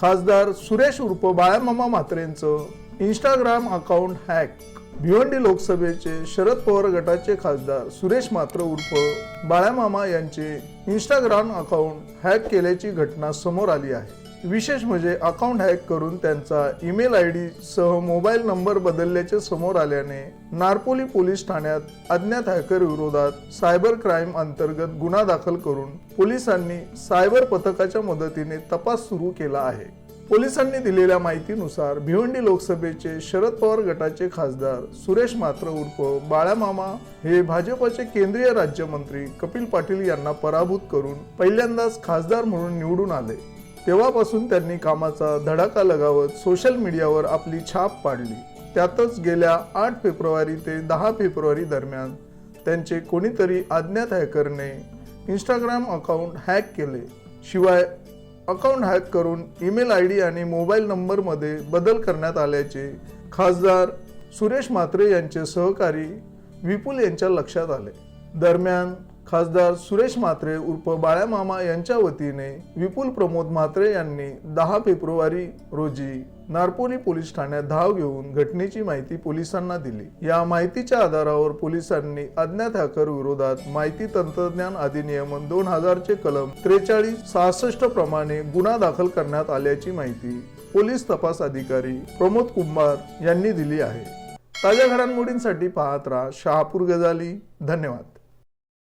खासदार सुरेश उर्फ बाळामामा म्हात्रेंचं इंस्टाग्राम अकाउंट हॅक भिवंडी लोकसभेचे शरद पवार गटाचे खासदार सुरेश मात्र उर्फ बाळामामा यांचे इंस्टाग्राम अकाउंट हॅक केल्याची घटना समोर आली आहे. विशेष म्हणजे अकाउंट हॅक करून त्यांचा ईमेल आय डी सह मोबाईल नंबर बदलल्याचे समोर आल्याने नारपोली पोलीस ठाण्यात अज्ञात हॅकर विरोधात सायबर क्राईम अंतर्गत गुन्हा दाखल करून पोलिसांनी सायबर पथकाच्या मदतीने तपास सुरू केला आहे. पोलिसांनी दिलेल्या माहितीनुसार भिवंडी लोकसभेचे शरद पवार गटाचे खासदार सुरेश मात्र उर्फ बाळामामा हे भाजपचे केंद्रीय राज्यमंत्री कपिल पाटील यांना पराभूत करून पहिल्यांदाच खासदार म्हणून निवडून आले. तेव्हापासून त्यांनी कामाचा धडाका लगावत सोशल मीडियावर आपली छाप पाडली. त्यातच गेल्या आठ फेब्रुवारी ते दहा फेब्रुवारी दरम्यान त्यांचे कोणीतरी अज्ञात हॅकरने इंस्टाग्राम अकाउंट हॅक केले. शिवाय अकाउंट हॅक करून ईमेल आय डी आणि मोबाईल नंबरमध्ये बदल करण्यात आल्याचे खासदार सुरेश म्हात्रे यांचे सहकारी विपुल यांच्या लक्षात आले. दरम्यान खासदार सुरेश म्हात्रे उर्फ बाळ्यामामा यांच्या वतीने विपुल प्रमोद म्हात्रे यांनी दहा फेब्रुवारी रोजी नारपोली पोलीस ठाण्यात धाव घेऊन घटनेची माहिती पोलिसांना दिली. या माहितीच्या आधारावर पोलिसांनी अज्ञात हॅकर विरोधात माहिती तंत्रज्ञान अधिनियमन दोन हजारचे कलम त्रेचाळीस सहासष्ट प्रमाणे गुन्हा दाखल करण्यात आल्याची माहिती पोलीस तपास अधिकारी प्रमोद कुंभार यांनी दिली आहे. ताज्या घडामोडींसाठी पाहत राहा शहापूर गजाली. धन्यवाद.